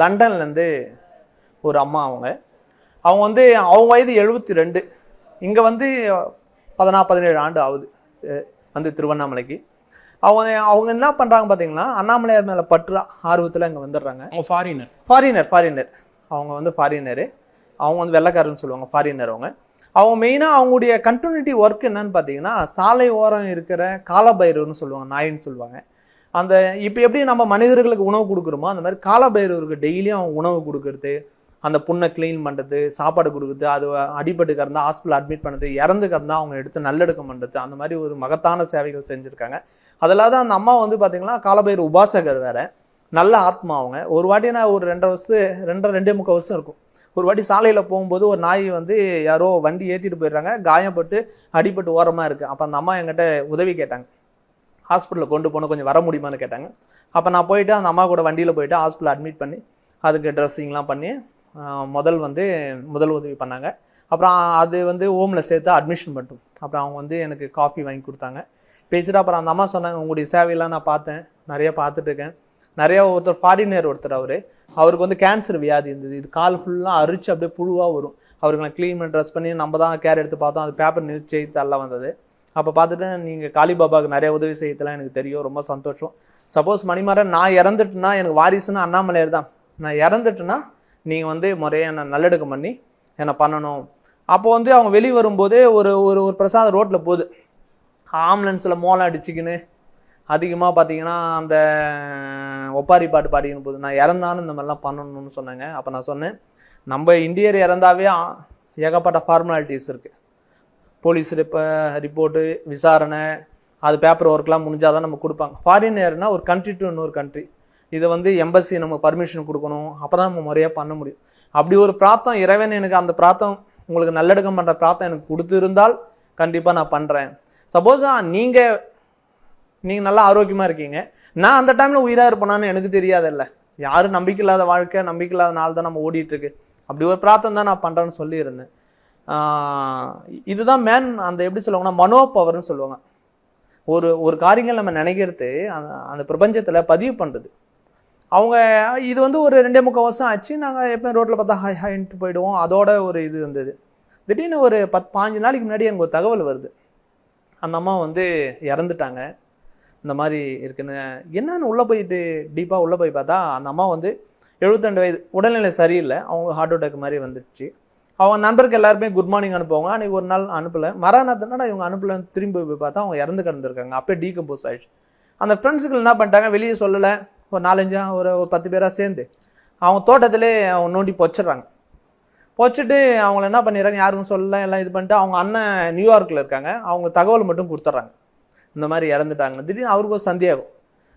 லண்டன்லேருந்து ஒரு அம்மா அவங்க. அவங்க வந்து அவங்க வயது எழுபத்தி ரெண்டு இங்கே வந்து பதினா பதினேழு ஆண்டு ஆகுது வந்து திருவண்ணாமலைக்கு. அவங்க அவங்க என்ன பண்ணுறாங்க பார்த்தீங்கன்னா அண்ணாமலையார் மேலே பற்று ஆர்வத்தில் இங்கே வந்துடுறாங்க. அவங்க ஃபாரினர் ஃபாரினர் ஃபாரினர் அவங்க வந்து ஃபாரினரு அவங்க வந்து வெள்ளைக்காரன்னு சொல்லுவாங்க ஃபாரினர் அவங்க. அவங்க மெயினாக அவங்களுடைய கண்டினியூட்டி ஒர்க் என்னன்னு பார்த்தீங்கன்னா சாலை ஓரம் இருக்கிற காலபைரவர்னு சொல்லுவாங்க நாயின்னு சொல்லுவாங்க. அந்த இப்போ எப்படி நம்ம மனிதர்களுக்கு உணவு கொடுக்குறோமோ அந்த மாதிரி காலபைரவருக்கு டெய்லியும் அவங்க உணவு கொடுக்கறது அந்த புண்ணை க்ளீன் பண்ணுறது சாப்பாடு கொடுக்குறது அது அடிபட்டு கிடந்தா ஹாஸ்பிட்டல் அட்மிட் பண்ணுறது இறந்து கிடந்தா அவங்க எடுத்து நல்லெடுக்கம் பண்ணுறது அந்த மாதிரி ஒரு மகத்தான சேவைகள் செஞ்சுருக்காங்க. அதில் தான் அந்த அம்மா வந்து பார்த்தீங்கன்னா காலபைரவர் உபாசகர் வேறு. நல்ல ஆத்மா அவங்க. ஒரு வாட்டி நான் ஒரு ரெண்டரை வருஷத்து ரெண்டரை ரெண்டே முக்கால் வருஷம் இருக்கும். ஒரு வாட்டி சாலையில் போகும்போது ஒரு நாய் வந்து யாரோ வண்டி ஏற்றிட்டு போயிடுறாங்க காயப்பட்டு அடிபட்டு ஓரமாக இருக்குது அப்போ அந்த அம்மா என்கிட்ட உதவி கேட்டாங்க. ஹாஸ்பிட்டலில் கொண்டு போகணும் கொஞ்சம் வர முடியுமான்னு கேட்டாங்க. அப்போ நான் போயிட்டு அந்த அம்மா கூட வண்டியில் போயிட்டு ஹாஸ்பிட்டல் அட்மிட் பண்ணி அதுக்கு ட்ரெஸ்ஸிங்லாம் பண்ணி முதல் வந்து முதல் உதவி பண்ணாங்க. அப்புறம் அது வந்து ஹோமில் சேர்த்து அட்மிஷன் மட்டும். அப்புறம் அவங்க வந்து எனக்கு காஃபி வாங்கி கொடுத்தாங்க. பேசிட்டு அப்புறம் அந்த அம்மா சொன்னாங்க உங்களுடைய சேவையெல்லாம் நான் பார்த்தேன். நிறைய பார்த்துட்டு இருக்கேன். ஒருத்தர் ஃபாரினர் ஒருத்தர் அவர். அவருக்கு வந்து கேன்சர் வியாதி இருந்தது. இது கால் ஃபுல்லாக அரிச்சு அப்படியே புழுவாக வரும். அவருக்கு நான் க்ளீன் பண்ணி ட்ரெஸ் பண்ணி நம்ம தான் கேர் எடுத்து பார்த்தோம். அது பேப்பர் நியூஸ் செய்தி எல்லாம் வந்தது. அப்போ பார்த்துட்டு நீங்கள் காளிபாபாவுக்கு நிறைய உதவி செய்யறதுலாம் எனக்கு தெரியும் ரொம்ப சந்தோஷம். சப்போஸ் மணிமாறன் நான் இறந்துட்டுனா எனக்கு வாரிசுன்னு அண்ணாமலையார் தான். நான் இறந்துட்டுனா நீங்கள் வந்து முறையாக என்னை நல்லடக்கம் பண்ணி என்னை பண்ணணும். அப்போ வந்து அவங்க வெளியே வரும்போதே ஒரு ஒரு ஒரு பிரசாதம் ரோட்டில் போகுது. ஆம்புலன்ஸில் மோளம் அடிச்சுக்கின்னு அதிகமாக பார்த்தீங்கன்னா அந்த ஒப்பாரி பாட்டு பாடிக்கணும் போது நான் இறந்தாலும் இந்த மாதிரிலாம் பண்ணணும்னு சொன்னாங்க. அப்போ நான் சொன்னேன் நம்ம இந்தியர் இறந்தாவே ஏகப்பட்ட ஃபார்மாலிட்டிஸ் இருக்குது போலீஸ் ரிப்போர்ட்டு விசாரணை அது பேப்பர் ஒர்க்லாம் முடிஞ்சால் தான் நம்ம கொடுப்பாங்க. ஃபாரின் ஏர்னால் ஒரு கண்ட்ரி டு இன்னொரு கண்ட்ரி இதை வந்து எம்பசி நம்ம பர்மிஷன் கொடுக்கணும். அப்போ தான் நம்ம முறையாக பண்ண முடியும். அப்படி ஒரு பிராத்தம் இறைவன் எனக்கு அந்த பிராத்தம் உங்களுக்கு நல்லடக்கம் பண்ணுற பிராத்தம் எனக்கு கொடுத்துருந்தால் கண்டிப்பாக நான் பண்ணுறேன் சப்போஸ் நீங்கள் நீங்கள் நல்லா ஆரோக்கியமாக இருக்கீங்க. நான் அந்த டைமில் உயிராக இருப்பேனான்னு எனக்கு தெரியாதில்ல. யாரும் நம்பிக்கை இல்லாத வாழ்க்கை நம்பிக்கை இல்லாத நாள் தான் நம்ம ஓடிட்டுருக்கு அப்படி ஒரு பிரார்த்தனை தான் நான் பண்ணுறேன்னு சொல்லியிருந்தேன். இதுதான் மேன் அந்த எப்படி சொல்லுவாங்கன்னா மனோ பவர்னு சொல்லுவாங்க. ஒரு ஒரு காரியங்கள் நம்ம நினைக்கிறது அந்த அந்த பிரபஞ்சத்தில் பதிவு பண்ணுறது அவங்க இது வந்து ஒரு ரெண்டே முக்கால் வருஷம் ஆச்சு நாங்கள் எப்போ ரோட்டில் பார்த்தா ஹாய் ஹாய்ன்ட்டு போயிடுவோம். அதோட ஒரு இது இருந்தது திடீர்னு ஒரு பத் பாஞ்சு நாளைக்கு முன்னாடி எனக்கு ஒரு தகவல் வருது. அந்த அம்மா வந்து இறந்துட்டாங்க. இந்த மாதிரி இருக்குன்னு. என்னன்னு உள்ளே போயிட்டு டீப்பாக உள்ளே போய் பார்த்தா அந்த அம்மா வந்து எழுபத்தெண்டு வயது உடல்நிலை சரியில்லை. அவங்க ஹார்ட் அட்டாக் மாதிரி வந்துடுச்சு. அவங்க நண்பருக்கு எல்லாருமே குட் மார்னிங் அனுப்புவாங்க. அன்றைக்கி ஒரு நாள் அனுப்பலை. மறாநாத்தனடா இவங்க அனுப்பலன்னு திரும்பி போய் பார்த்தா அவங்க இறந்து கிடந்திருக்காங்க. அப்பயே டீகம்போஸ் ஆயிடுச்சு. அந்த ஃப்ரெண்ட்ஸுகள் என்ன பண்ணிட்டாங்க? வெளியே சொல்லலை. ஒரு நாலஞ்சா ஒரு ஒரு பத்து பேராக சேர்ந்து அவங்க தோட்டத்திலே அவங்க நோண்டி பொச்சிடுறாங்க. பொச்சிட்டு அவங்கள என்ன பண்ணிடுறாங்க? யாருக்கும் சொல்லல. எல்லாம் இது பண்ணிட்டு அவங்க அண்ணன் நியூயார்க்கில் இருக்காங்க. அவங்க தகவல் மட்டும் கொடுத்துட்றாங்க. இந்த மாதிரி இறந்துட்டாங்க திடீர்னு அவருக்கு ஒரு சந்தேகம்.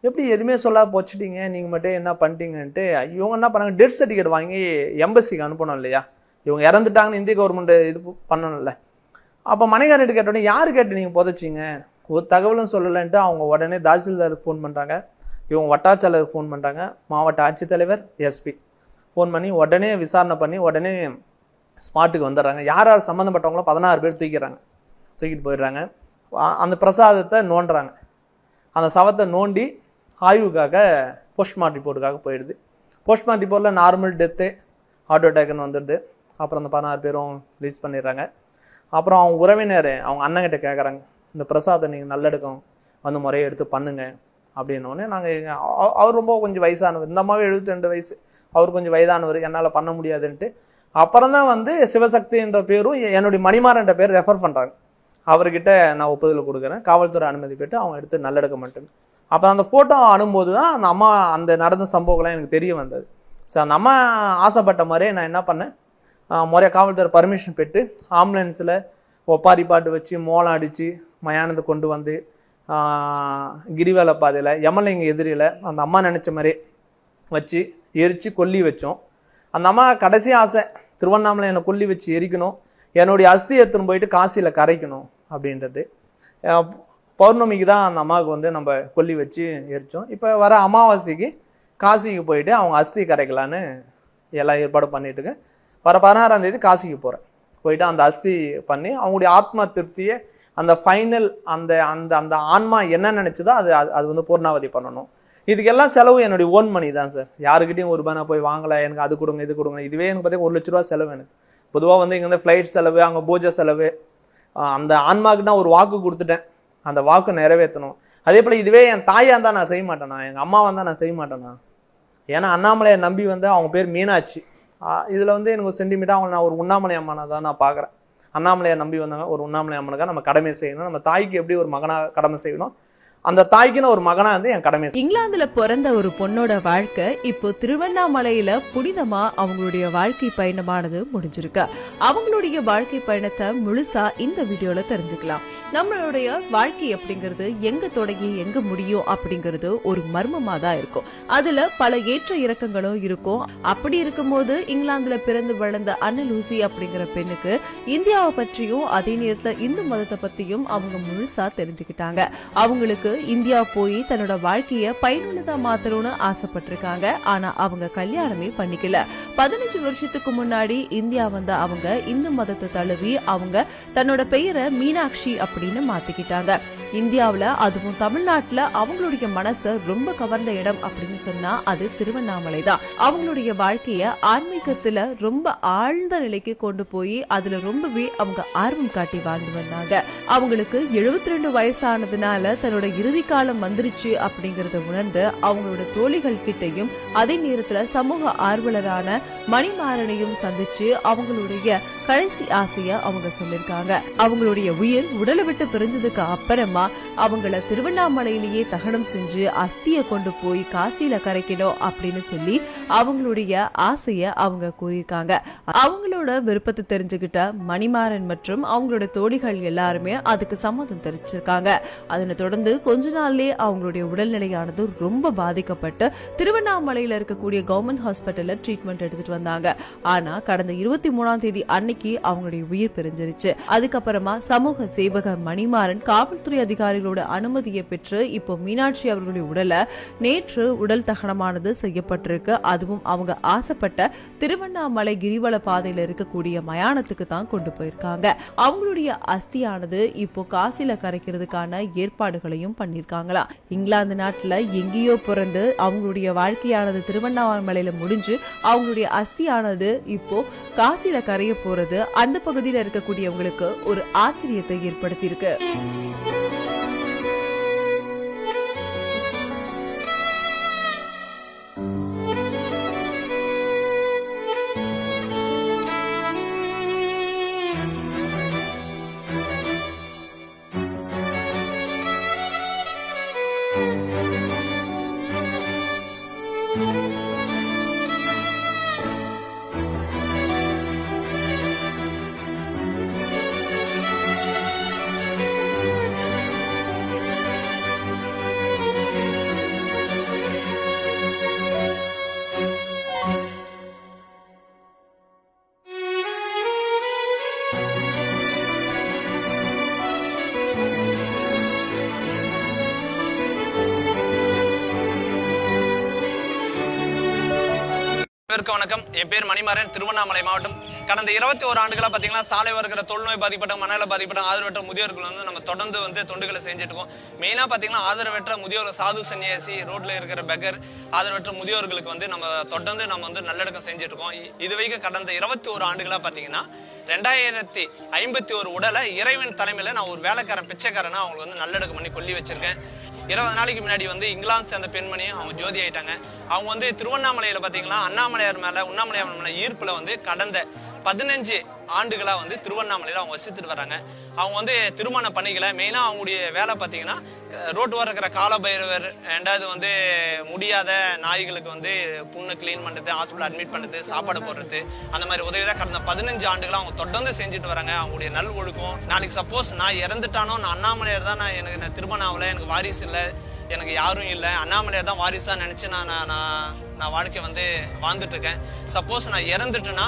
எப்படி எதுவுமே சொல்லாத பொச்சிட்டீங்க? நீங்கள் மட்டும் என்ன பண்ணிட்டீங்கன்ட்டு இவங்க என்ன பண்ணாங்க? டெத் சர்டிஃபிகேட் வாங்கி எம்பசிக்கு அனுப்பணும் இல்லையா? இவங்க இறந்துட்டாங்கன்னு இந்திய கவர்மெண்ட் இது பண்ணணும்ல. அப்போ மனைகாரிட்டு கேட்டோடனே யார் கேட்டு நீங்கள் புதைச்சிங்க? ஒரு தகவலும் சொல்லலைன்ட்டு அவங்க உடனே தாசில்தாருக்கு ஃபோன் பண்ணுறாங்க இவங்க வட்டாட்சியாளருக்கு ஃபோன் பண்ணுறாங்க மாவட்ட ஆட்சித்தலைவர் எஸ்பி ஃபோன் பண்ணி உடனே விசாரணை பண்ணி உடனே ஸ்பாட்டுக்கு வந்துடுறாங்க. யார் யார் சம்மந்தப்பட்டவங்களோ பதினாறு பேர் தூக்கிறாங்க தூக்கிட்டு போயிடுறாங்க. அந்த பிரசாதத்தை நோண்டுறாங்க. அந்த சவத்தை நோண்டி ஆய்வுக்காக போஸ்ட்மார்ட் ரிப்போர்ட்டுக்காக போயிடுது. போஸ்ட்மார்ட் ரிப்போர்ட்டில் நார்மல் டெத்து ஹார்ட் அட்டாக்னு வந்துடுது. அப்புறம் அந்த பதினாறு பேரும் ரிலீஸ் பண்ணிடுறாங்க. அப்புறம் அவங்க உறவினர் அவங்க அண்ணங்கிட்ட கேட்குறாங்க இந்த பிரசாதம் நீங்கள் நல்லெடுக்கும். வந்து முறையை எடுத்து பண்ணுங்க. அப்படின்னோடனே நாங்கள் அவர் ரொம்ப கொஞ்சம் வயசானவர். இந்த அம்மாவே எழுபத்தி ரெண்டு வயசு. அவர் கொஞ்சம் வயதானவர். என்னால் பண்ண முடியாதுன்ட்டு. அப்புறம் தான் வந்து சிவசக்தின்ற பேரும் எ- என்னுடைய மணிமாறன்ற பேர் ரெஃபர் பண்ணுறாங்க அவர்கிட்ட நான் ஒப்புதல் கொடுக்குறேன். காவல்துறை அனுமதி பெற்று அவங்க எடுத்து நல்லெடுக்க மாட்டேன் அப்போ அந்த ஃபோட்டோ அனுப்பும்போது தான் அந்த அம்மா அந்த நடந்த சம்பவங்கள்லாம் எனக்கு தெரிய வந்தது. ஸோ அந்த அம்மா ஆசைப்பட்ட மாதிரியே நான் என்ன பண்ணேன்? முறையாக காவல்துறை பர்மிஷன் பெற்று ஆம்புலன்ஸில் ஒப்பாரி பாட்டு வச்சு மோளம் அடித்து மயானத்தை கொண்டு வந்து கிரிவேல பாதையில் யமலிங்க எதிரியில் அந்த அம்மா நினச்ச மாதிரி வச்சு எரித்து கொல்லி வச்சோம். அந்த அம்மா கடைசி ஆசை திருவண்ணாமலை என்னை கொல்லி வச்சு எரிக்கணும் என்னுடைய அஸ்தி எடுத்துன்னு போயிட்டு காசியில் கரைக்கணும் அப்படின்றது. பௌர்ணமிக்கு தான் அந்த அம்மாவுக்கு வந்து நம்ம கொல்லி வச்சு எரித்தோம் இப்போ வர அமாவாசைக்கு காசிக்கு போயிட்டு அவங்க அஸ்தி கரைக்கலான்னு எல்லாம் ஏற்பாடு பண்ணிட்டுருக்கேன் வர பதினாறாம் தேதி காசிக்கு போகிறேன் போயிட்டு அந்த அஸ்தி பண்ணி அவங்களுடைய ஆத்மா திருப்தியை அந்த ஃபைனல் அந்த அந்த அந்த ஆன்மா என்ன நினச்சதோ அது அது- அது வந்து பூர்ணாவதி பண்ணணும். இதுக்கெல்லாம் செலவு என்னுடைய ஓன் மணி தான் சார் யாருக்கிட்டையும் ஒரு ரூபாய் நான் போய் வாங்கலை எனக்கு அது கொடுங்க இது கொடுங்க. இதுவே எனக்கு பார்த்தீங்கன்னா ஒரு லட்ச ரூபா செலவு எனக்கு. பொதுவாக வந்து இங்கே வந்து ஃப்ளைட் செலவு அங்கே பூஜை செலவு அந்த ஆன்மாவுக்கு நான் ஒரு வாக்கு கொடுத்துட்டேன். அந்த வாக்கு நிறைவேற்றணும். அதே போல் இதுவே என் தாயாக இருந்தால் நான் செய்ய மாட்டேனா? எங்கள் அம்மாவாக இருந்தால் நான் செய்ய மாட்டேனா? ஏன்னா அண்ணாமலையை நம்பி வந்து அவங்க பேர் மீனாட்சி. இதில் வந்து எனக்கு ஒரு சென்டிமீட்டர் அவங்க நான் ஒரு உண்ணாமலை அம்மனை தான் நான் பார்க்குறேன். அண்ணாமலையை நம்பி வந்தாங்க ஒரு உண்ணாமலை அம்மனுக்காக நம்ம கடமை செய்யணும். நம்ம தாய்க்கு எப்படி ஒரு மகனாக கடமை செய்யணும்? அந்த தாய்க்குன்னு ஒரு மகனா வந்து என் கடமை இங்கிலாந்துல பிறந்த ஒரு பொண்ணோட வாழ்க்கை இப்போ திருவண்ணாமலையில புனிதமா அவங்களுடைய வாழ்க்கை பயணமானது முடிஞ்சிருக்கு. அவங்களுடைய வாழ்க்கை பயணத்தை முழுசா இந்த வீடியோல தெரிஞ்சுக்கலாம். நம்மளுடைய வாழ்க்கை அப்படிங்கிறது எங்க தொடங்கி எங்க முடியும் அப்படிங்கிறது ஒரு மர்மமா தான் இருக்கும். அதுல பல ஏற்ற இறக்கங்களும் இருக்கும். அப்படி இருக்கும்போது இங்கிலாந்துல பிறந்து வளர்ந்த அன்னலூசி அப்படிங்கிற பெண்ணுக்கு இந்தியாவை பற்றியும் அதே நேரத்துல இந்து மதத்தை பத்தியும் அவங்க முழுசா தெரிஞ்சுக்கிட்டாங்க. அவங்களுக்கு இந்தியா போய் தன்னோட வாழ்க்கைய பயனுள்ளதா மாத்தணும்னு ஆசைப்பட்டிருக்காங்க. ஆனா அவங்க கல்யாணமே பண்ணிக்கல. பதினஞ்சு வருஷத்துக்கு முன்னாடி இந்தியா வந்த அவங்க இந்து மதத்தை தழுவி அவங்க தன்னோட பெயரை மீனாட்சி அப்படின்னு மாத்திக்கிட்டாங்க. இந்தியாவுல அதுவும் தமிழ்நாட்டுல அவங்களுடைய மனசை ரொம்ப கவர்ந்த இடம் அப்படின்னு சொன்னா அது திருவண்ணாமலை தான் அவங்களுடைய வாழ்க்கைய ஆன்மீகத்துல ரொம்ப ஆழ்ந்த நிலைக்கு கொண்டு போய் அதுல ரொம்பவே அவங்க ஆர்வம் காட்டி வாழ்ந்து வந்தாங்க. அவங்களுக்கு 72 ரெண்டு வயசானதுனால தன்னோட இறுதி காலம் வந்துருச்சு அப்படிங்கறத உணர்ந்து அவங்களோட தோழிகள் கிட்டையும் அதே நேரத்துல சமூக ஆர்வலரான மணிமாறனையும் சந்திச்சு அவங்களுடைய கடைசி ஆசைய அவங்க சொல்லிருக்காங்க. அவங்களுடைய உயிர் உடலை விட்டு பிரிஞ்சதுக்கு அப்புறமா மூலமா அவங்கள திருவண்ணாமலையிலேயே தகனம் செஞ்சு அஸ்திய கொண்டு போய் காசியில கரைக்கணும் அப்படின்னு சொல்லி அவங்களுடைய ஆசைய அவங்க கூறியிருக்காங்க. அவங்களோட விருப்பத்தை தெரிஞ்சுக்கிட்ட மணிமாறன் மற்றும் அவங்களோட தோழிகள் எல்லாருமே அதுக்கு சம்மதம் தெரிவிச்சிருக்காங்க. அதனை தொடர்ந்து கொஞ்ச நாள்லயே அவங்களுடைய உடல்நிலையானது ரொம்ப பாதிக்கப்பட்டு திருவண்ணாமலையில இருக்கக்கூடிய கவர்மெண்ட் ஹாஸ்பிட்டல்ல ட்ரீட்மெண்ட் எடுத்துட்டு வந்தாங்க. ஆனா கடந்த இருபத்தி மூணாம் தேதி அன்னைக்கு அவங்களுடைய உயிர் பிரிஞ்சிருச்சு. அதுக்கப்புறமா சமூக சேவகர் மணிமாறன் காவல்துறை அதிகாரிகளோட அனுமதியை பெற்று இப்போ மீனாட்சி அவர்களுடைய உடலை நேற்று உடல் தகனமானது செய்யப்பட்டிருக்கு. அதுவும் அவங்க ஆசைப்பட்ட திருவண்ணாமலை கிரிவல பாதையில இருக்கக்கூடிய மயானத்துக்கு தான் கொண்டு போயிருக்காங்க. அவங்களுடைய அஸ்தியானது இப்போ காசில கரைக்கிறதுக்கான ஏற்பாடுகளையும் பண்ணிருக்காங்களா இங்கிலாந்து நாட்டுல எங்கேயோ பிறந்து அவங்களுடைய வாழ்க்கையானது திருவண்ணாமலையில முடிஞ்சு அவங்களுடைய அஸ்தியானது இப்போ காசில கரைய போறது அந்த பகுதியில இருக்கக்கூடியவங்களுக்கு ஒரு ஆச்சரியத்தை ஏற்படுத்தியிருக்கு. அனைவருக்கும் வணக்கம். என் பேர் மணிமாறன் திருவண்ணாமலை மாவட்டம். கடந்த இருபத்தி ஒரு ஆண்டுகளாக பார்த்தீங்கன்னா சாலை வருகிற தொழுநோய் பாதிப்பட்ட மனநல பாதிப்பட்ட ஆதரவற்ற முதியோர்கள் வந்து நம்ம தொடர்ந்து வந்து தொண்டுகளை செஞ்சுட்டு இருக்கோம். மெயினாக பார்த்தீங்கன்னா ஆதரவற்ற முதியோர் சாது சன்னியாசி ரோட்டில் இருக்கிற பெகர் ஆதரவற்ற முதியோர்களுக்கு வந்து நம்ம தொடர்ந்து நம்ம வந்து நல்லடக்கம் செஞ்சுட்டு இருக்கோம். இது இதுவரைக்கும் கடந்த இருபத்தி ஒரு ஆண்டுகளாக பார்த்தீங்கன்னா ரெண்டாயிரத்தி ஐம்பத்தி ஒரு உடலை இறைவன் தலைமையில் நான் ஒரு வேலைக்காரன் பிச்சைக்காரனா அவங்களுக்கு வந்து நல்லடக்கம் பண்ணி கொல்லி வச்சிருக்கேன். இருபது நாளைக்கு முன்னாடி வந்து இங்கிலாந்து சேர்ந்த பெண்மணி அவங்க ஜோதி ஆயிட்டாங்க. அவங்க வந்து திருவண்ணாமலையில பாத்தீங்கன்னா அண்ணாமலையார் மேல உண்ணாமலையார் மேல ஈர்ப்புல வந்து கடந்த பதினஞ்சு ஆண்டுகளாக வந்து திருவண்ணாமலையில் அவங்க வசித்துட்டு வராங்க அவங்க வந்து திருமண பணிகளை மெயினாக அவங்களுடைய வேலை பார்த்தீங்கன்னா ரோட்டு வர இருக்கிற காலபைரவர் ரெண்டாவது வந்து முடியாத நாய்களுக்கு வந்து புண்ணு க்ளீன் பண்ணுறது ஹாஸ்பிட்டல் அட்மிட் பண்ணுறது சாப்பாடு போடுறது அந்த மாதிரி உதவி தான் கடந்த பதினஞ்சு ஆண்டுகளாக அவங்க தொடர்ந்து செஞ்சுட்டு வராங்க. அவங்களுடைய நல் ஒழுக்கம் நாளைக்கு சப்போஸ் நான் இறந்துட்டானோ நான் அண்ணாமலையார் தான் நான் எனக்கு நான் திருமணம் ஆகல எனக்கு வாரிசு இல்லை எனக்கு யாரும் இல்லை அண்ணாமலையார் தான் வாரிசாக நினச்சி நான் நான் நான் வாழ்க்கை வந்து வாழ்ந்துட்டு இருக்கேன். சப்போஸ் நான் இறந்துட்டேன்னா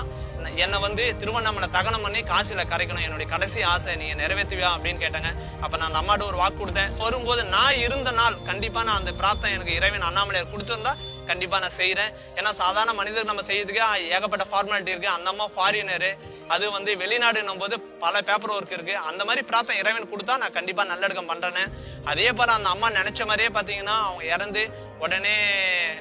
என்னை வந்து திருவண்ணாமலை தகனம் பண்ணி காசியில் கரைக்கணும். என்னுடைய கடைசி ஆசை நீங்கள் நிறைவேற்றுவியா அப்படின்னு கேட்டாங்க. அப்போ நான் அந்த அம்மாட்ட ஒரு வாக்கு கொடுத்தேன். வரும்போது நான் இருந்த நாள் கண்டிப்பாக நான் அந்த பிரார்த்தனை எனக்கு இறைவன் அண்ணாமலையார் கொடுத்துருந்தா கண்டிப்பாக நான் செய்கிறேன் ஏன்னா சாதாரண மனிதர் நம்ம செய்யறதுக்கு ஏகப்பட்ட ஃபார்மாலிட்டி இருக்குது அந்த அம்மா ஃபாரினரு அது வந்து வெளிநாடுன்னும் போது பல பேப்பர் ஒர்க் இருக்குது அந்த மாதிரி பிரார்த்தனை இறைவன் கொடுத்தா நான் கண்டிப்பாக நல்லடக்கம் பண்றேன்னு. அதே போல் அந்த அம்மா நினச்ச மாதிரியே பார்த்தீங்கன்னா அவங்க இறந்து உடனே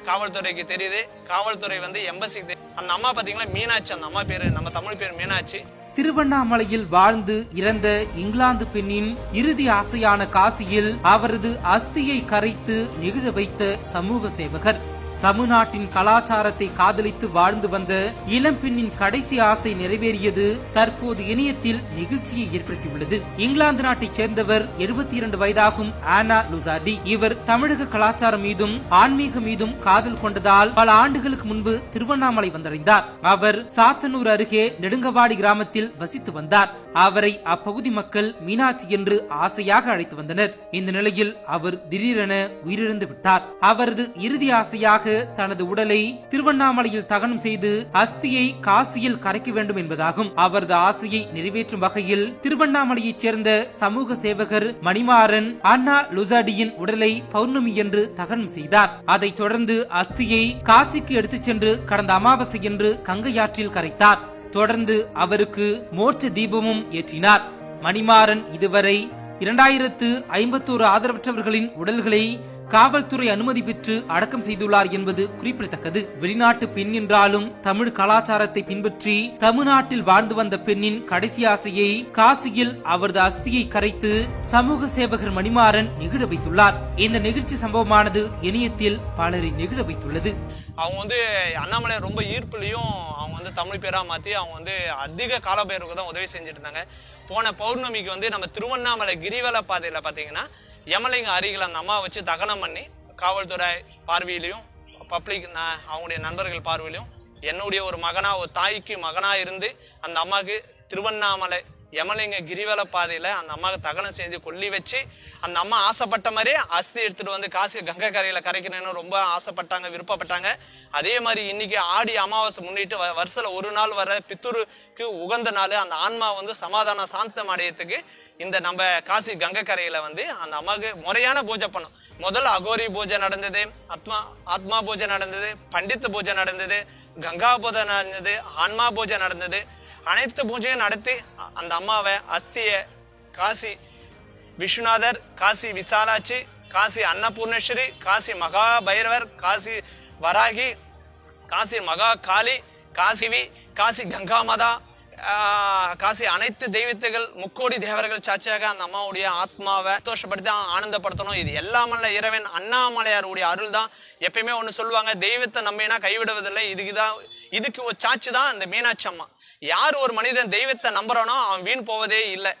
காவல்துறைக்கு தெரியுது. காவல்துறை வந்து எம்பசிக்கு அந்த அம்மா பாத்தீங்களா மீனாட்சி அந்த அம்மா பேரு நம்ம தமிழ் பேர் மீனாட்சி. திருவண்ணாமலையில் வாழ்ந்து இறந்த இங்கிலாந்து பெண்ணின் இறுதி ஆசையான காசியில் அவரது அஸ்தியை கரைத்து நெகிழ வைத்த சமூக சேவகர். தமிழ்நாட்டின் கலாச்சாரத்தை காதலித்து வாழ்ந்து வந்த இளம்பெண்ணின் கடைசி ஆசை நிறைவேறியது தற்போது இணையத்தில் நெகிழ்ச்சியை ஏற்படுத்தியுள்ளது. இங்கிலாந்து நாட்டைச் சேர்ந்தவர் எழுபத்தி இரண்டு வயதாகும் ஆனா லுசாடி இவர் தமிழக கலாச்சாரம் மீதும் ஆன்மீக மீதும் காதல் கொண்டதால் பல ஆண்டுகளுக்கு முன்பு திருவண்ணாமலை வந்தடைந்தார். அவர் சாத்தனூர் அருகே நெடுங்கவாடி கிராமத்தில் வசித்து வந்தார். அவரை அப்பகுதி மக்கள் மீனாட்சி என்று ஆசையாக அழைத்து வந்தனர். இந்த நிலையில் அவர் திடீரென உயிரிழந்து விட்டார். அவரது இறுதி ஆசையாக தனது உடலை திருவண்ணாமலையில் தகனம் செய்து அஸ்தியை காசியில் கரைக்க வேண்டும் என்பதாகும். அவரது ஆசையை நிறைவேற்றும் வகையில் திருவண்ணாமலையைச் சேர்ந்த சமூக சேவகர் மணிமாறன் அண்ணா லுசாடியின் உடலை பௌர்ணமி என்று தகனம் செய்தார். அதைத் தொடர்ந்து அஸ்தியை காசிக்கு எடுத்துச் சென்று கடந்த அமாவாசை என்று கங்கையாற்றில் கரைத்தார். தொடர்ந்து அவருக்கு மோட்ச தீபமும் ஏற்றினார். மணிமாறன் இதுவரை இரண்டாயிரத்து ஐம்பத்தோரு ஆதரவற்றவர்களின் உடல்களை காவல்துறை அனுமதி பெற்று அடக்கம் செய்துள்ளார் என்பது குறிப்பிடத்தக்கது. வெளிநாட்டு பெண் என்றாலும் தமிழ் கலாச்சாரத்தை பின்பற்றி தமிழ்நாட்டில் வாழ்ந்து வந்த பெண்ணின் கடைசி ஆசையை காசியில் அவரது அஸ்தியை கரைத்து சமூக சேவகர் மணிமாறன் நெகிழ வைத்துள்ளார். இந்த நிகழ்ச்சி சம்பவமானது இணையத்தில் பலரை நெகிழ வைத்துள்ளது. அவங்க வந்து அண்ணாமலை ரொம்ப ஈர்ப்புலையும் அவங்க வந்து தமிழ் பேரா மாத்தி அவங்க வந்து அதிக காலபைரவுக்கு தான் உதவி செஞ்சுட்டு இருந்தாங்க. போன பௌர்ணமிக்கு வந்து நம்ம திருவண்ணாமலை கிரிவல பாதையில பாத்தீங்கன்னா யமலிங்க அருகில் அந்த அம்மாவை வச்சு தகனம் பண்ணி காவல்துறை பார்வையிலையும் பப்ளிக் அவங்களுடைய நண்பர்கள் பார்வையிலையும் என்னுடைய ஒரு மகனா ஒரு தாய்க்கு மகனா இருந்து அந்த அம்மாவுக்கு திருவண்ணாமலை யமலிங்க கிரிவல பாதையில அந்த அம்மாவுக்கு தகனம் செஞ்சு கொல்லி வச்சு அந்த அம்மா ஆசைப்பட்ட மாதிரியே அஸ்தி எடுத்துட்டு வந்து காசு கங்கை கரையில கரைக்கணும்னு ரொம்ப ஆசைப்பட்டாங்க விருப்பப்பட்டாங்க. அதே மாதிரி இன்னைக்கு ஆடி அமாவாசை முன்னிட்டு வ- வருஷத்துல ஒரு நாள் வர பித்தூருக்கு உகந்த நாள் அந்த ஆன்மா வந்து சமாதானம் சாந்தம் அடையத்துக்கு இந்த நம்ம காசி கங்கை கரையில வந்து அந்த அம்மாவுக்கு முறையான பூஜை பண்ணோம். முதல்ல அகோரி பூஜை நடந்தது ஆத்மா ஆத்மா பூஜை நடந்தது பண்டித்த பூஜை நடந்தது கங்கா பூஜை நடந்தது ஆன்மா பூஜை நடந்தது. அனைத்து பூஜையும் நடத்தி அந்த அம்மாவை அஸ்திய காசி விஸ்வநாதர் காசி விசாலாட்சி காசி அன்னபூர்ணேஸ்வரி காசி மகா பைரவர் காசி வராகி காசி மகா காளி காசிவி காசி கங்கா மாதா காசி அனைத்து தெய்வத்துகள் முக்கோடி தேவர்கள் சாட்சியாக அந்த அம்மாவுடைய ஆத்மாவை சந்தோஷப்படுத்தி ஆனந்தப்படுத்தணும். இது எல்லாமல்ல இறைவன் அண்ணாமலையாருடைய அருள் தான் எப்பயுமே ஒன்று சொல்லுவாங்க தெய்வத்தை நம்பினா கைவிடுவதில்லை இதுக்கு தான் இதுக்கு ஒரு சாட்சி தான் அந்த மீனாட்சி அம்மா. யார் ஒரு மனிதன் தெய்வத்தை நம்புறானோ அவன் வீண் போவதே இல்லை.